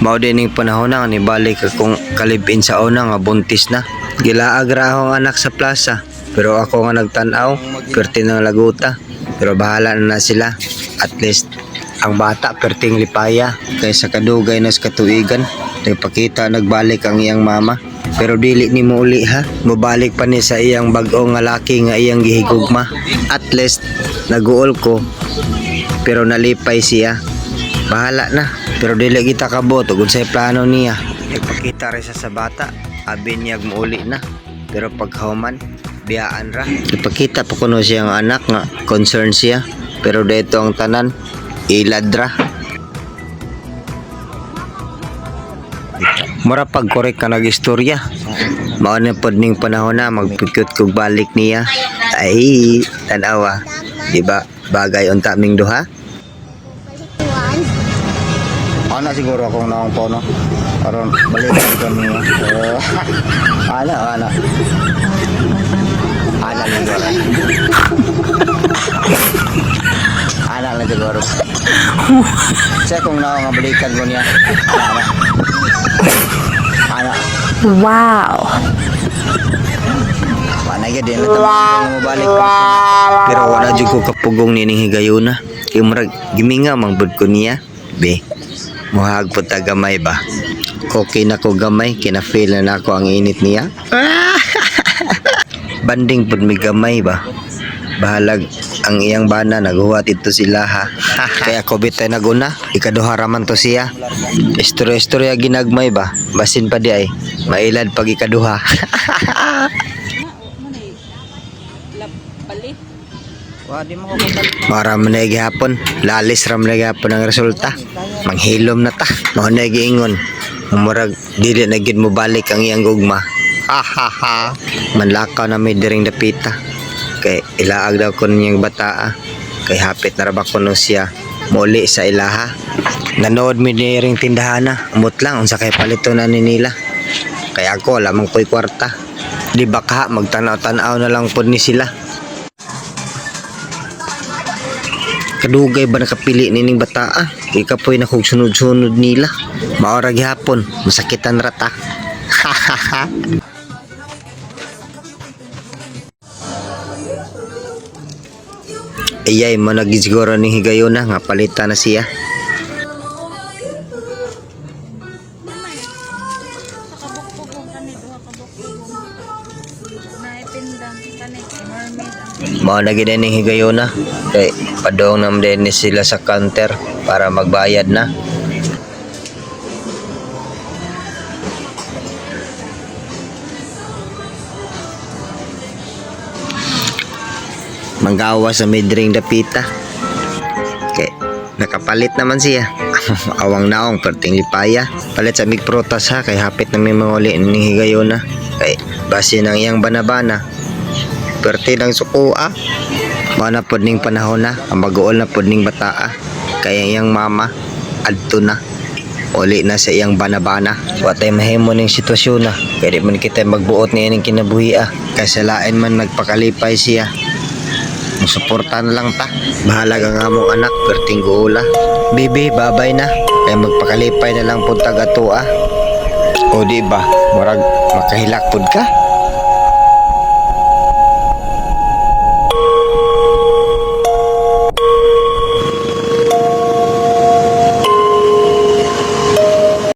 Mao din ning panahon na nga nibalik akong kalibin sa una nga buntis na. Gilaag ra ako ang anak sa plaza. Pero ako nga nagtanaw, perti ng laguta. Pero bahala na, na sila. At least ang bata perting lipaya kaysa kadugay na sa katuigan. Nagpakita nagbalik ang iyang mama. Pero dili ni mo uli ha. Mabalik pa ni sa iyang bag-o nga laki nga iyang gihigugma. At least naguol ko. Pero nalipay siya. Bahala na. Pero dili kita kabot ug unsay plano niya. Nagpakita siya sa bata. Abi niya muuli na. Pero paghuman, biyaan ra. Ipakita pa kuno siya ang anak nga concern siya. Pero dito ang tanan, ilad ra. Mura pag korek ka nag-istorya. Mao na ning panahon na magpikot kog balik niya. Ay, tanawa. Di ba bagay unta ming duha? Ana siguro akong naong pono. Aron balikan ko niya. Uh, ana, ana. Ana lang siguro. ana lang siguro. Saya kung naong nga balikan ko niya. Ana, ana. Wow. Panay din mo balik Pero wala jud ko kapugong nining higayuna. Kay murag giminga mang bud ko niya. Be. Muhag po ta gamay ba? Okay na ko gamay, kina-feel na nako ang init niya. Banding pud mi gamay ba? Bahalag ang iyang bana naghuwat ito sila ha. Kaya ko bitay naguna, ikaduha raman to siya. Istorya-istorya ginagmay ba? Basin pa di ay. Mailad pag ikaduha. Mara man na gihapon, lalis ram na gihapon ang resulta. Manghilom na ta. Mao na giingon. Murag dili na gid mo balik ang iyang gugma. Ha ha ha. Manlakaw na may diring dapita. Kay ilaag daw ko niyang bataa. Kay hapit na rabak ko siya. Muli sa ilaha. Nanood mi ni ring tindahan na. Umot lang unsa kay palito na ni nila. Kaya ako lamang ko'y kwarta. Di ba ka magtanaw-tanaw na lang pod ni sila. Kadugay ba nakapili nining bata ah? Ika po'y nakog sunod-sunod nila. Maora gihapon masakitan rata. Iyay mo nagsiguro ni Higayuna nga palita na siya. Mao na gid ni Higayuna kay padong nam din sila sa counter para magbayad na. Manggawa sa midring dapita. Kay nakapalit naman siya. Awang naong perting lipaya. Palit sa mig prutas ha kay hapit na may mga uli ni Higayuna. Kay base ng iyang banabana. Perti ng sukua. Mana pod ning panahon na, ang mag-uol na pod ning bataa. Kaya iyang mama adto na. Uli na sa iyang banabana. Wa tay mahimo ning sitwasyon na. Di man kita magbuot niya ning kinabuhi ah. Kaysa lain man nagpakalipay siya. Musuporta na lang ta. Bahalag ang among anak, perting guula. Bibi, babay na. Kaya magpakalipay na lang po taga to ah. O di ba, murag makahilak pod ka.